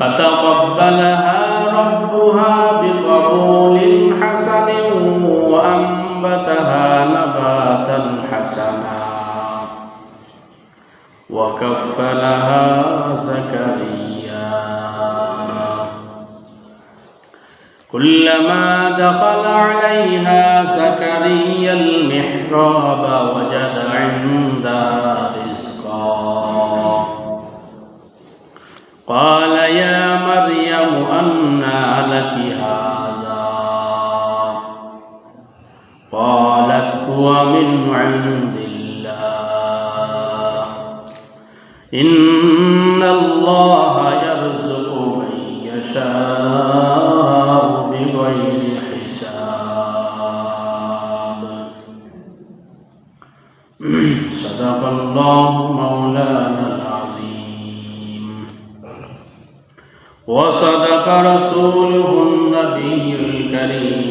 فتقبلها ربها بقبول حسن وأنبتها نباتا حسنا. وكفلها زكريا. كلما دخل عليها زكريا المحراب وجد عندها رزقا. قال من عند الله. إن الله يرزق من يشاء بغير حساب. صدق الله مولانا العظيم. وصدق رسوله النبي الكريم.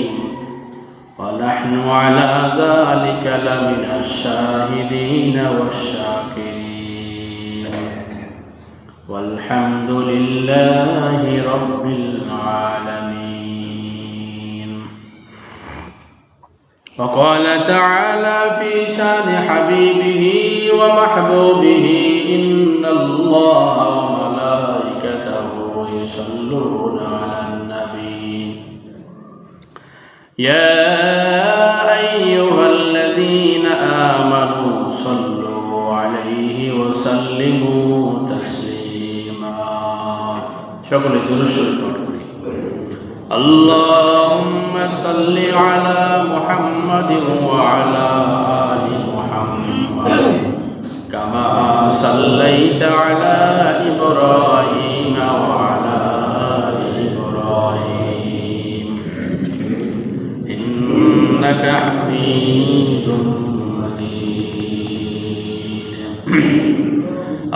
ونحن على ذلك لمن الشاهدين والشاكرين. والحمد لله رب العالمين. وقال تعالى في شان حبيبه ومحبوبه إن الله وملائكته يصلون على النبي. يا وسلموا تسليما شكرا درس اللهم صل على محمد وعلى آل محمد كما صليت على إبراهيم وعلى آل إبراهيم إنك حميد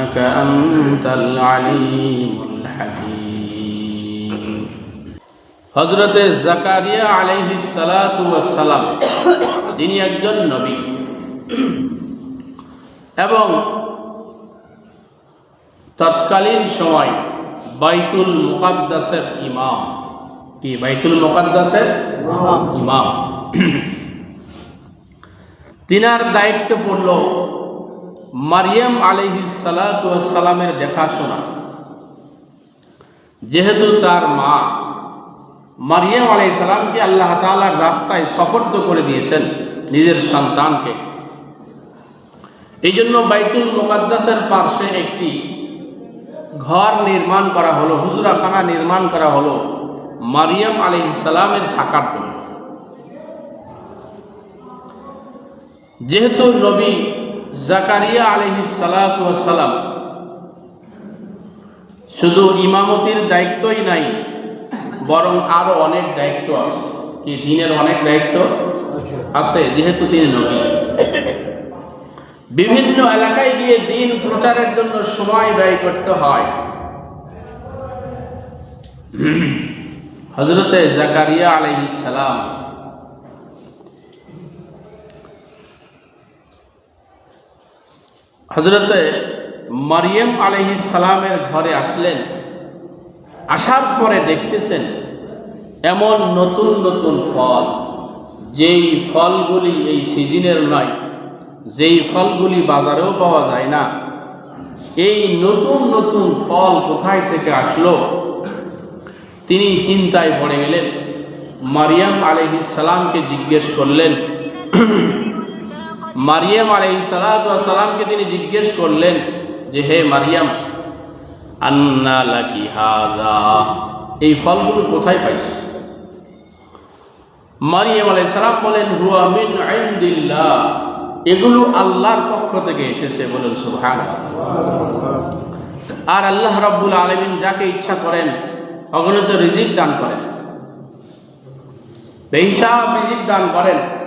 إنك أنت العليم الحكيم হজরত জাকারিয়া আলাইহি সালাম তিনি একজন নবী এবং তৎকালীন সময় বাইতুল মুকাদ্দাসের ইমাম কি বাইতুল মুকাদ্দাসের ইমাম তিনার দায়িত্ব পড়ল মারিয়াম আলহি সালামের দেখাশোনা। যেহেতু তার মা মারিয়াম আলাই সালামকে আল্লাহ তালার রাস্তায় সফর্দ করে দিয়েছেন নিজের সন্তানকে। এই জন্য বাইতুল মুকাদ্দাসের পার্শ্বে একটি ঘর নির্মাণ করা হলো, হুজরাখানা নির্মাণ করা হলো মারিয়াম আলী সালামের থাকার জন্য। যেহেতু নবী জাকারিয়া আলহি সালাম শুধু ইমামতির দায়িত্বই নাই, বরং আরও অনেক দায়িত্ব আছে। কি, দিনের অনেক দায়িত্ব আছে? যেহেতু তিনি নবী। বিভিন্ন এলাকায় গিয়ে দিন প্রচারের জন্য সময় ব্যয় করতে হয়। হজরতে জাকারিয়া আলহি হজরতে মারিয়াম আলহি সালামের ঘরে আসলেন। আসার পরে দেখতেছেন, এমন নতুন নতুন ফল, যেই ফলগুলি এই সিজনের নয়, যেই ফলগুলি বাজারেও পাওয়া যায় না। এই নতুন নতুন ফল কোথায় থেকে আসলো? তিনি চিন্তায় পড়ে গেলেন। মারিয়াম আলহি সালামকে জিজ্ঞেস করলেন মারিয়াম আলহি সালামকে তিনি জিজ্ঞেস করলেন যে, হে মারিয়াম, আন্না লাকি হাজা এই ফলগুলো কোথায় পাইছে? মারিয়াম আলাই সালাম বলেন, হুয়া মিন ইনদিল্লাহ। এগুলো আল্লাহর পক্ষ থেকে এসেছে বলেন সুবহান আর আল্লাহ রাব্বুল আলমিন যাকে ইচ্ছা করেন, অগণিত রিজিক দান করেন। বেহিসাব রিজিক দান করেন।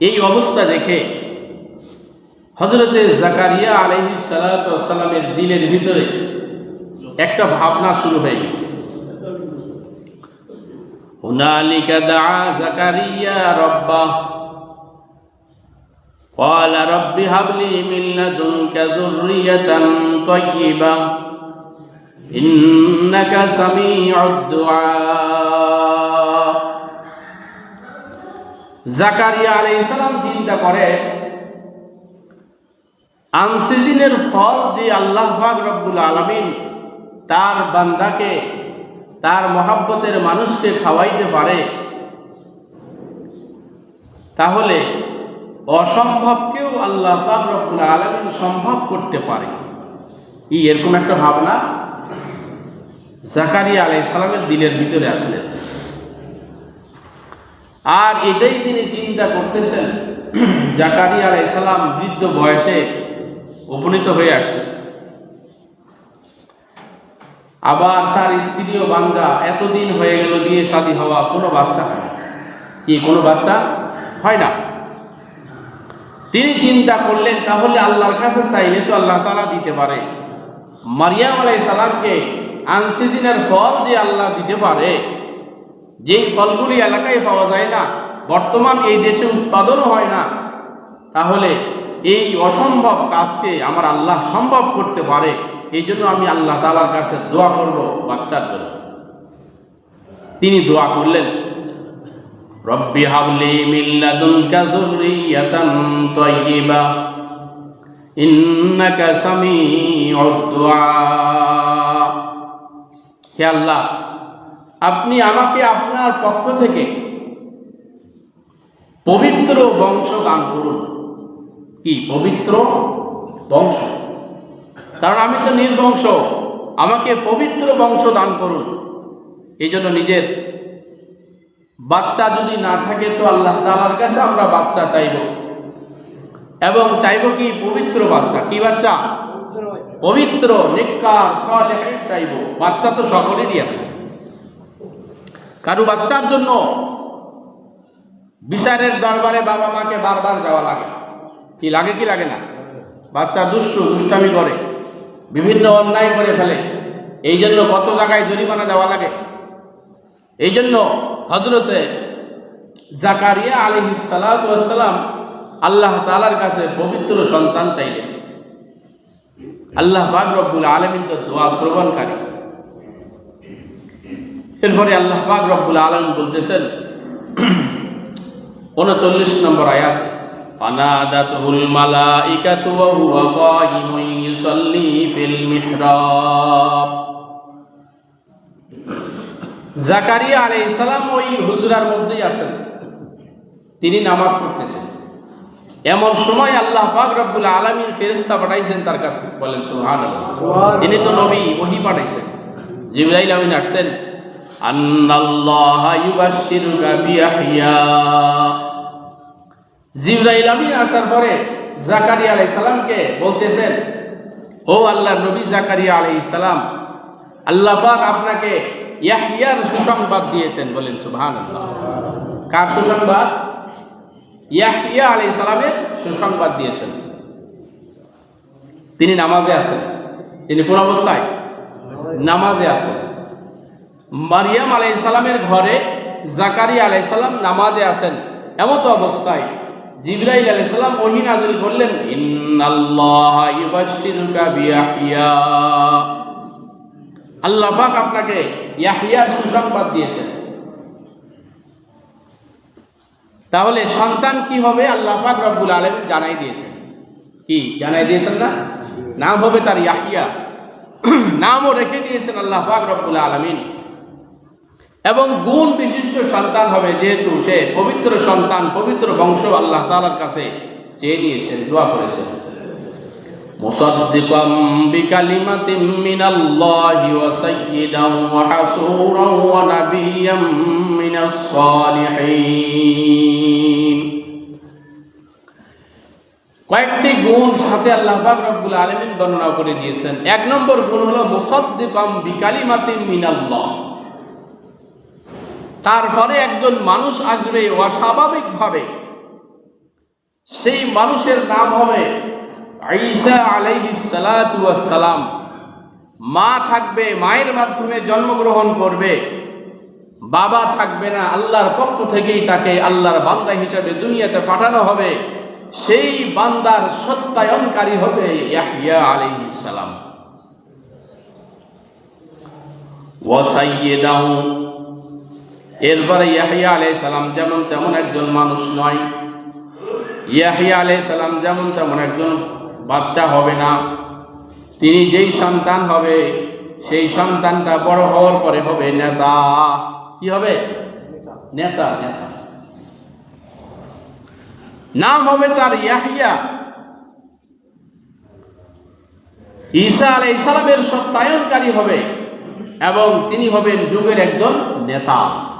এই অবস্থা দেখে হজরতে জাকারিয়া আলহি সালামের দিলের ভিতরে একটা ভাবনা শুরু হয়ে গেছে হুনালিকা দা জাকারিয়া রব্বা قال رب هب لي من لدنك ذرية طيبة إنك سميع الدعاء জাকারিয়া আলাইহিস সালাম চিন্তা করে, আনসিজিনের ফল যে আল্লাহ পাক রব্বুল আলামিন তার বান্দাকে, তার মহাব্বতের মানুষকে খাওয়াইতে পারে, তাহলে অসম্ভবকেও আল্লাহ পাক রব্বুল আলামিন সম্ভব করতে পারে। এই এরকম একটা ভাবনা জাকারিয়া আলাই সালামের দিলের ভিতরে আসলেন আর এটাই তিনি চিন্তা করতেছেন, জাকারিয়া আলাই সালাম বৃদ্ধ বয়সে উপনীত হয়ে আসছে। আবার তার স্ত্রীও বান্দা, এতদিন হয়ে গেল বিয়ে শাদী হওয়া, কোনো বাচ্চা হয় কি, কোনো বাচ্চা হয় না? তিনি চিন্তা করলেন, তাহলে আল্লাহর কাছে চাইলে তো আল্লাহ তালা দিতে পারে। মারিয়াম আলাই সালামকে আনসিজিনের ফল যে আল্লাহ দিতে পারে যেই ফলগুলি এলাকায় পাওয়া যায় না, বর্তমান এই দেশে উৎপাদনও হয় না, তাহলে এই অসম্ভব কাজকে আমার আল্লাহ সম্ভব করতে পারে, এই জন্য আমি আল্লাহ তালার কাছে দোয়া করব বাচ্চার জন্য। তিনি দোয়া করলেন, রব্বি হাবলি মিল্লাদুনকা যুররিয়াতান তাইয়্যিবা ইন্নাকা সামিউদ দুআ হে আল্লাহ আপনি আমাকে আপনার পক্ষ থেকে পবিত্র বংশ দান করুন। কি, পবিত্র বংশ? কারণ আমি তো নির্বংশ, আমাকে পবিত্র বংশ দান করুন। এই জন্য নিজের বাচ্চা যদি না থাকে তো আল্লাহ তালার কাছে আমরা বাচ্চা চাইব। এবং চাইব কি, পবিত্র বাচ্চা। কি বাচ্চা? পবিত্র, নিকার সলেহাই চাইব। বাচ্চা তো সকলেরই আছে। কারও বাচ্চার জন্য বিচারের দরবারে বাবা মাকে বারবার যাওয়া লাগে। কি লাগে কি লাগে না? বাচ্চা দুষ্টু, দুষ্টামি করে, বিভিন্ন অন্যায় করে ফেলে। এই জন্য কত জায়গায় জরিমানা দেওয়া লাগে? এই জন্য হজরতে জাকারিয়া আলী সালাম আল্লাহ তালার কাছে পবিত্র সন্তান চাইলেন। আল্লাহ বাক আলমিন তো দোয়া শ্রবণকারী। এরপরে আল্লাহ পাক রব্বুল আলম বলতেছেন উনচল্লিশ নম্বর আয়াত فنادته الملائكة وهو قائم يصلي في المحراب জাকারিয়া আলাইহিস সালাম ওই হুজুরার মধ্যেই আছেন তিনি নামাজ পড়তেছেন এমন সময় আল্লাহ পাক রব্বুল আলামিন ফেরেশতা পাঠাইছেন তার কাছে বলেন সুবহানাল্লাহ তিনি তো নবী ওহী পাঠাইছেন জিবরাইল আমিন আসছেন আন্নাল্লাহা ইউবাশশিরুকা বিয়াহইয়া জিবরাইল আমিন আসার পরে জাকারিয়া আলাইহিস সালামকে বলতেছেন, ও আল্লাহর নবী জাকারিয়া আলাইহিস সালাম, আল্লাহ পাক আপনাকে ইয়াহিয়ার সুসংবাদ দিয়েছেন বলেন, সুবহানাল্লাহ। কার সুসংবাদ? ইয়াহিয়া আলাইহিস সালামের সুসংবাদ দিয়েছেন। তিনি নামাজে আছেন। তিনি কোন অবস্থায়? নামাজে আছেন। মারিয়াম আলাই সালামের ঘরে জাকারি আলাই নামাজে আছেন এমত অবস্থায় জিবরাইল আলাই সালাম ওহি নাজিল করলেন আল্লাহ পাক আপনাকে ইয়াহিয়ার সুসংবাদ দিয়েছেন। তাহলে সন্তান কি হবে? আল্লাহ পাক রব্বুল আলম জানাই দিয়েছেন। কি? জানাই দিয়েছেন না? নাম হবে তার ইয়াহিয়া নামও রেখে দিয়েছেন আল্লাহ পাক রব্বুল আলমিন। এবং গুণ বিশিষ্ট সন্তান হবে যেহেতু সে পবিত্র সন্তান পবিত্র বংশ আল্লাহ তালার কাছে চেয়ে নিয়েছেন দোয়া করেছেন مصدقا بكلمة من الله وسيدا وحسورا ونبيا من الصالحين কয়েকটি গুণ সাথে আল্লাহ পাক রব্বুল আলামিন বর্ণনা করে দিয়েছেন এক নম্বর গুণ হলো মুসাদ্দিকাম বিকালিমাতিন মিনাল্লাহ তারপরে একজন মানুষ আসবে অস্বাভাবিকভাবে। সেই মানুষের নাম হবে ঈসা ওয়াস সালাম। মা থাকবে, মায়ের মাধ্যমে জন্মগ্রহণ করবে। বাবা থাকবে না, আল্লাহর পক্ষ থেকেই তাকে আল্লাহর বান্দা হিসেবে দুনিয়াতে পাঠানো হবে। সেই বান্দার সত্যায়নকারী হবে ইয়াহইয়া আলাইহিস সালাম। ওয়াসাইয়্যিদাহু এরপরে ইয়াহিয়া আলাই সালাম যেমন তেমন একজন মানুষ নয়। ইয়াহিয়া আলাই সালাম যেমন তেমন একজন বাচ্চা হবে না। তিনি যেই সন্তান হবে, সেই সন্তানটা বড় হওয়ার পরে হবে নেতা। কি হবে? নেতা নেতা। নাম হবে তার ইয়াহিয়া। ঈসা আলাই ইসলামের সত্যায়নকারী হবে এবং তিনি হবেন যুগের একজন নেতা।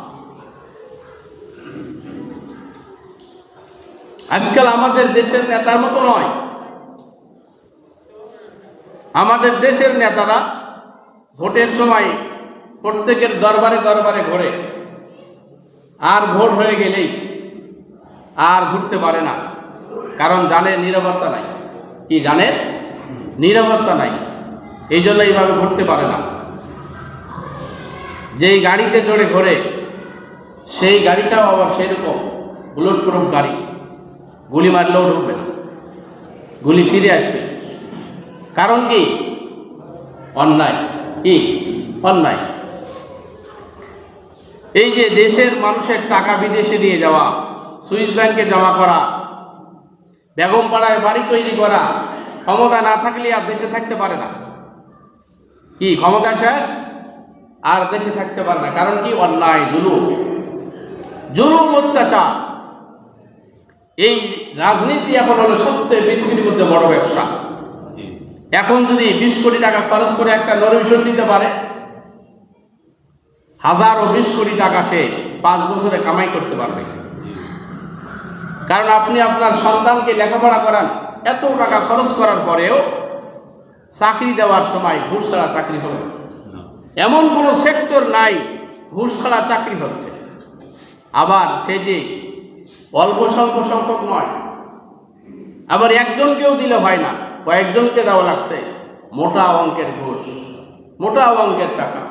আজকাল আমাদের দেশের নেতার মতো নয়। আমাদের দেশের নেতারা ভোটের সময় প্রত্যেকের দরবারে দরবারে ঘোরে। আর ভোট হয়ে গেলেই আর ঘুরতে পারে না। কারণ জানে নিরাপত্তা নাই। কি জানে? নিরাপত্তা নাই। এই জন্য এইভাবে ঘুরতে পারে না। যেই গাড়িতে চড়ে ঘোরে, সেই গাড়িটাও আবার সেরকম বুলেট প্রুফ গাড়ি। গুলি মারলেও ঢুকবে না। গুলি ফিরে আসবে। কারণ কি? অন্যায়। কি? অন্যায়। এই যে দেশের মানুষের টাকা বিদেশে নিয়ে যাওয়া, সুইস ব্যাংকে জমা করা, বেগম পাড়ায় বাড়ি তৈরি করা, ক্ষমতা না থাকলে আর দেশে থাকতে পারে না। কি, ক্ষমতা শেষ? আর দেশে থাকতে পারে না। কারণ কি? অন্যায়, জুলুম। জুলুম, অত্যাচার। এই রাজনীতি এখন হলো সবচেয়ে পৃথিবীর মধ্যে বড় ব্যবসা। এখন যদি বিশ কোটি টাকা খরচ করে একটা নরিভিশন নিতে পারে হাজার ও বিশ কোটি টাকা সে পাঁচ বছরে কামাই করতে পারবে। কারণ আপনি আপনার সন্তানকে লেখাপড়া করান এত টাকা খরচ করার পরেও চাকরি দেওয়ার সময় ঘুষ ছাড়া চাকরি হবে এমন কোনো সেক্টর নাই ঘুষ ছাড়া চাকরি হচ্ছে। আবার সে যে অল্প স্বল্প সংখ্যক নয়। আবার একজনকেও দিলে হয় না, কয়েকজনকে দেওয়া লাগছে। মোটা অঙ্কের ঘোষ, মোটা অঙ্কের টাকা।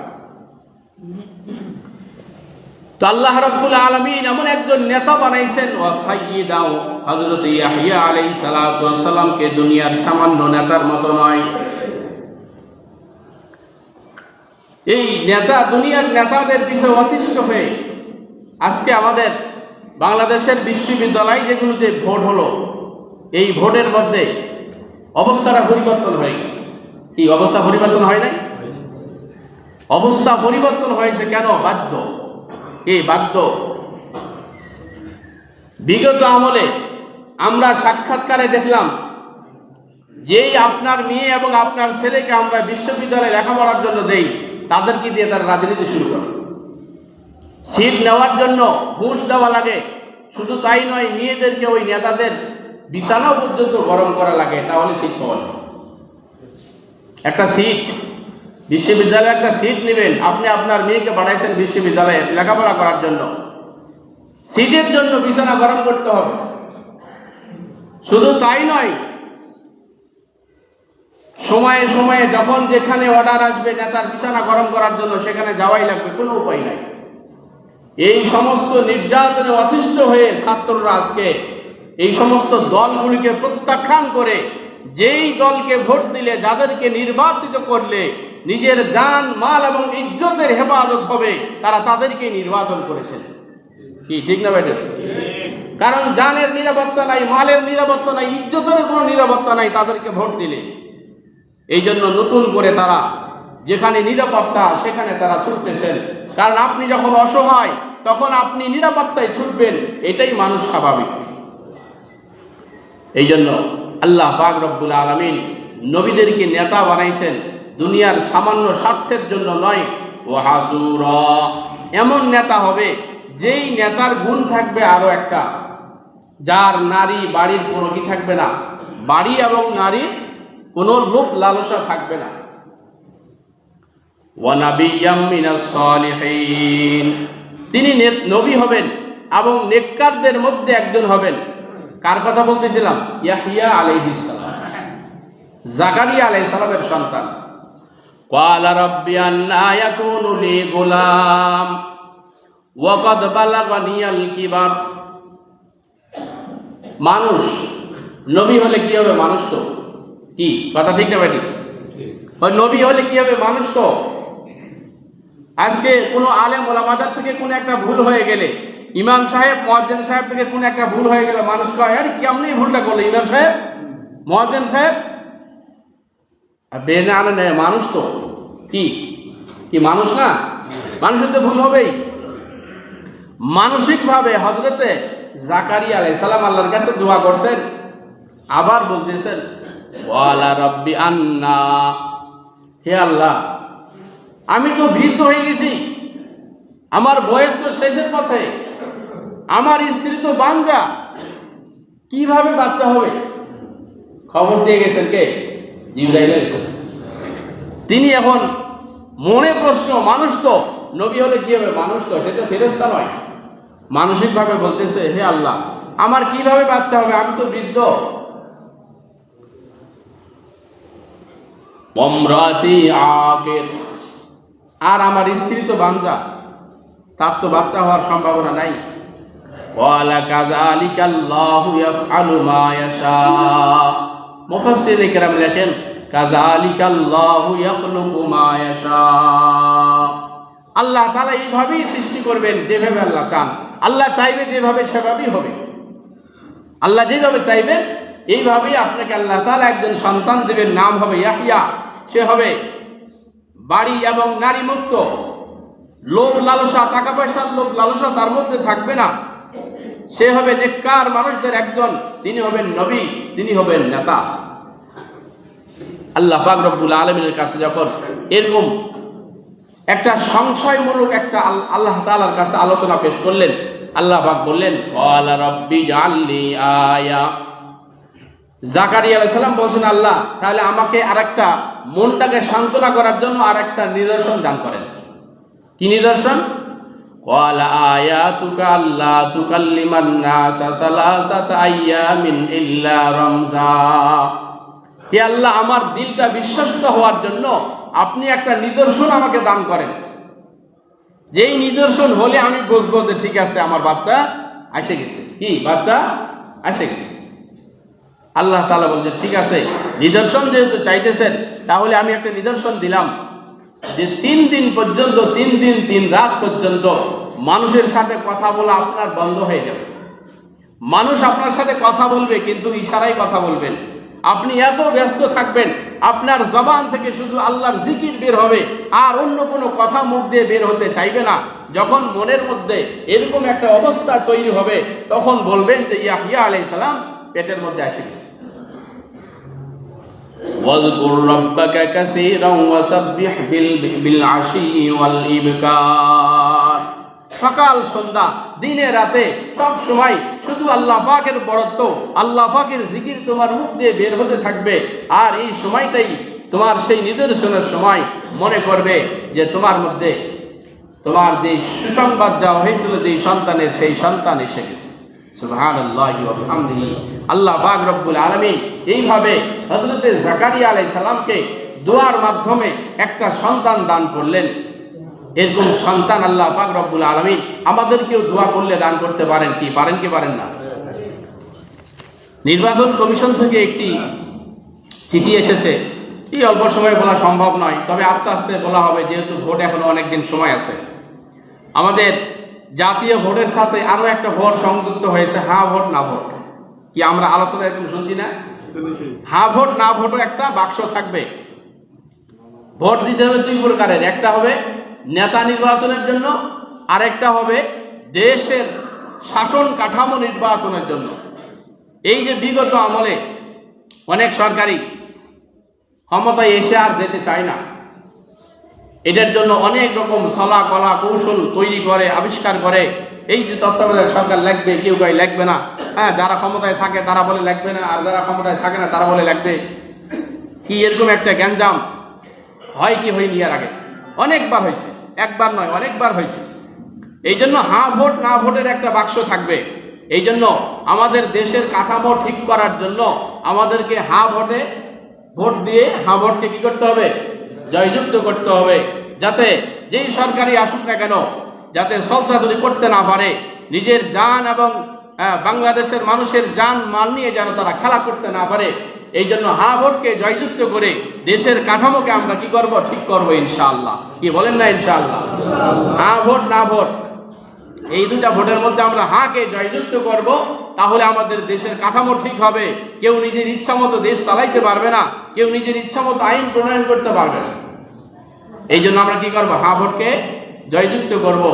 তো আল্লাহ রাব্বুল আলামিন এমন একজন নেতা বানাইছেন ও সাইয়্যিদাও হযরত ইয়াহইয়া আলাইহিস সালাতু ওয়াস সালামকে দুনিয়ার সামান্য নেতার মতো নয়। এই নেতা, দুনিয়ার নেতাদের পিছনে অতিষ্ঠ হয়ে আজকে আমাদের বাংলাদেশের বিশ্ববিদ্যালয় যেগুলোতে ভোট হলো, এই ভোটের মধ্যে অবস্থাটা পরিবর্তন হয়ে গেছে। কি অবস্থা পরিবর্তন হয় নাই? অবস্থা পরিবর্তন হয়েছে কেন? বাধ্য। এই বাধ্য? বিগত আমলে আমরা সাক্ষাৎকারে দেখলাম, যেই আপনার মেয়ে এবং আপনার ছেলেকে আমরা বিশ্ববিদ্যালয়ে লেখাপড়ার জন্য দেই, তাদেরকে দিয়ে তারা রাজনীতি শুরু করে। সিট নেওয়ার জন্য ঘুষ দেওয়া লাগে। শুধু তাই নয়, মেয়েদেরকে ওই নেতাদের বিছানাও পর্যন্ত গরম করা লাগে, তাহলে সিট পাওয়া একটা সিট বিশ্ববিদ্যালয়ে একটা সিট নেবেন, আপনি আপনার মেয়েকে পাঠাইছেন বিশ্ববিদ্যালয়ে লেখাপড়া করার জন্য। সিটের জন্য বিছানা গরম করতে হবে। শুধু তাই নয়, সময়ে সময়ে যখন যেখানে অর্ডার আসবে নেতার বিছানা গরম করার জন্য, সেখানে যাওয়াই লাগবে, কোনো উপায় নাই। এই সমস্ত নির্যাতনে অতিষ্ঠ হয়ে ছাত্ররা আজকে এই সমস্ত দলগুলিকে প্রত্যাখ্যান করে যেই দলকে ভোট দিলে যাদেরকে নির্বাচিত করলে নিজের যান মাল এবং ইজ্জতের হেফাজত হবে, তারা তাদেরকে নির্বাচন করেছেন। কি, ঠিক না বেটে কারণ জানের নিরাপত্তা নাই, মালের নিরাপত্তা নাই, ইজ্জতের কোনো নিরাপত্তা নাই তাদেরকে ভোট দিলে। এই জন্য নতুন করে তারা যেখানে নিরাপত্তা, সেখানে তারা ছুটতেছেন। কারণ আপনি যখন অসহায়, তখন আপনি নিরাপত্তায় ছুটবেন, এটাই মানুষ স্বাভাবিক। এই জন্য আল্লাহ পাক রব্বুল আলমিন নবীদেরকে নেতা বানাইছেন দুনিয়ার সামান্য স্বার্থের জন্য নয়। ও হাসুর এমন নেতা হবে, যেই নেতার গুণ থাকবে আরও একটা। যার নারী বাড়ির কোনো কি থাকবে না। বাড়ি এবং নারীর কোনো লোক লালসা থাকবে না। তিনি নবী হবেন এবং নেককারদের মধ্যে একজন হবেন। কার কথা বলতেছিলাম? ইয়াহিয়া আলাইহিসালাম জাকারিয়া আলাই সালামের সন্তান। কালা রব্বি আন্না ইয়াকুনু লি গোলাম। ওয়াকাদ বালাগানি আল মানুষ নবী হলে কি হবে মানুষ তো? কি? কথা ঠিক না ভাই ঠিক? নবী হলে কি হবে মানুষ তো? আজকে কোনো আলেম ওলামাদার থেকে কোনো একটা ভুল হয়ে গেলে, ইমাম সাহেব মহাজ্জেন সাহেব থেকে কোনো একটা ভুল হয়ে গেলে মানুষ কয়, আরে এই ভুলটা করল? ইমাম সাহেব মহাজ্জেন সাহেব, আর বেনে আনে নেয় মানুষ তো। কি? কি মানুষ না? মানুষের তো ভুল হবেই। মানসিকভাবে হজরতে জাকারিয়া আলাই সালাম আল্লাহর কাছে দোয়া করছেন, আবার বলতেছেন, ওয়ালা রব্বি আন্না। হে আল্লাহ আমি তো বৃদ্ধ হয়ে গেছি। আমার বয়স তো শেষের পথে। আমার স্ত্রী তো বাঞ্জা। কীভাবে বাচ্চা হবে? খবর দিয়ে গেছেন কে? তিনি এখন মনে প্রশ্ন, মানুষ তো। নবী হলে কি হবে? মানুষ তো। সে তো ফেরেস্তা নয়। মানসিকভাবে বলতেছে, হে আল্লাহ, আমার কীভাবে বাচ্চা হবে? আমি তো বৃদ্ধ। অমরাতি আর আমার স্ত্রী তো বাঞ্জা, তার তো বাচ্চা হওয়ার সম্ভাবনা নাই। ওয়ালা কাযালিকা আল্লাহু ইয়াফআলু মা ইয়াশা। মুফাসসিরিনে কেরাম লেখেন আল্লাহু তাআলা এইভাবেই সৃষ্টি করবেন যেভাবে আল্লাহ চান। আল্লাহ চাইবে যেভাবে সেভাবেই হবে। আল্লাহ যেভাবে চাইবেন, এইভাবেই আপনাকে আল্লাহ তাআলা একজন সন্তান দেবেন, নাম হবে ইয়াহিয়া সে হবে বাড়ি এবং নারী মুক্ত। লোভ লালসা, টাকা পয়সার লোভ লালসা তার মধ্যে থাকবে না। সে হবে নেককার মানুষদের একজন, তিনি হবেন নবী, তিনি হবেন নেতা। আল্লাহ পাক রব্বুল আলমিনের কাছে যখন এরকম একটা সংশয়মূলক একটা আল- আল্লাহ তালার কাছে আলোচনা পেশ করলেন, আল্লাহ পাক বললেন আয়া। জাকারিয়া আলাইসাল্লাম বলছেন, আল্লাহ, তাহলে আমাকে আর একটা মনটাকে সান্ত্বনা করার জন্য আর একটা নিদর্শন দান করেন। কি নিদর্শন? আল্লাহ, আমার দিলটা বিশ্বস্ত হওয়ার জন্য আপনি একটা নিদর্শন আমাকে দান করেন। যেই নিদর্শন হলে আমি বুঝব যে ঠিক আছে, আমার বাচ্চা আসে গেছে। কি বাচ্চা? আসে গেছে। আল্লাহ তালা বলছে, ঠিক আছে, নিদর্শন যেহেতু চাইতেছেন, তাহলে আমি একটা নিদর্শন দিলাম যে তিন দিন পর্যন্ত, তিন দিন, তিন রাত পর্যন্ত মানুষের সাথে কথা বলা আপনার বন্ধ হয়ে যাবে। মানুষ আপনার সাথে কথা বলবে, কিন্তু ইশারায় কথা বলবেন আপনি এত ব্যস্ত থাকবেন, আপনার জবান থেকে শুধু আল্লাহর জিকির বের হবে, আর অন্য কোনো কথা মুখ দিয়ে বের হতে চাইবে না। যখন মনের মধ্যে এরকম একটা অবস্থা তৈরি হবে, তখন বলবেন যে ইয়াহিয়া আলাই সালাম পেটের মধ্যে এসে গেছে واذكر ربك كثيرا وسبح بال- بالعشي والإبكار সকাল সন্ধ্যা দিনে রাতে সব সময় শুধু আল্লাহ পাকের বড়ত্ব আল্লাহ পাকের জিকির তোমার মুখ দিয়ে বের হতে থাকবে আর এই সময়টাই তোমার সেই নিদর্শনের সময় মনে করবে যে তোমার মধ্যে তোমার যে সুসংবাদ দেওয়া হয়েছিল যে সন্তানের সেই সন্তান এসে গেছে আল্লাহ পাক রব্বুল এইভাবে দোয়ার মাধ্যমে একটা সন্তান দান করলেন। এরকম সন্তান আল্লাহ আমাদেরকেও দোয়া করলে দান করতে পারেন কি? পারেন কি পারেন না? নির্বাচন কমিশন থেকে একটি চিঠি এসেছে। এই অল্প সময়ে বলা সম্ভব নয়, তবে আস্তে আস্তে বলা হবে যেহেতু ভোট এখনও অনেক দিন সময় আছে। আমাদের জাতীয় ভোটের সাথে আরও একটা ভোট সংযুক্ত হয়েছে হা ভোট না ভোট। কি আমরা আলোচনা এরকম শুনছি না? হা ভোট না ভোটও একটা বাক্স থাকবে। ভোট দিতে হবে দুই প্রকারের একটা হবে নেতা নির্বাচনের জন্য আরেকটা হবে দেশের শাসন কাঠামো নির্বাচনের জন্য। এই যে বিগত আমলে অনেক সরকারি ক্ষমতায় এসে আর যেতে চায় না। এটার জন্য অনেক রকম ছলা কলা, কৌশল তৈরি করে, আবিষ্কার করে। এই যে তত্ত্বাবধায়ক সরকার লাগবে, কেউ গাই লাগবে না। হ্যাঁ যারা ক্ষমতায় থাকে তারা বলে লাগবে না, আর যারা ক্ষমতায় থাকে না তারা বলে লাগবে। কি এরকম একটা গ্যাঞ্জাম? হয় কি হয়নি এর আগে? অনেকবার হয়েছে। একবার নয়, অনেকবার হয়েছে। এই জন্য হা ভোট, না ভোটের একটা বাক্স থাকবে। এই জন্য আমাদের দেশের কাঠামো ঠিক করার জন্য আমাদেরকে হা ভোটে ভোট দিয়ে হা ভোটকে কী করতে হবে? জয়যুক্ত করতে হবে যাতে যেই সরকারি আসুক না কেন যাতে সলসাদুরি করতে না পারে নিজের যান এবং আহ, বাংলাদেশের মানুষের যান মাল নিয়ে যেন তারা খেলা করতে না পারে এই জন্য হা ভোটকে জয়যুক্ত করে দেশের কাঠামোকে আমরা কি করব? ঠিক করব ইনশাআল্লাহ। কি বলেন না ইনশাআল্লাহ? হা ভোট না ভোট এই দুটা ভোটের মধ্যে আমরা হাঁকে জয়যুক্ত করব, তাহলে আমাদের দেশের কাঠামো ঠিক হবে। কেউ নিজের ইচ্ছা মতো দেশ চালাইতে পারবে না, কেউ নিজের ইচ্ছা মতো আইন প্রণয়ন করতে পারবে না। এই জন্য আমরা কি করব? হা ভোটকে জয়যুক্ত করব।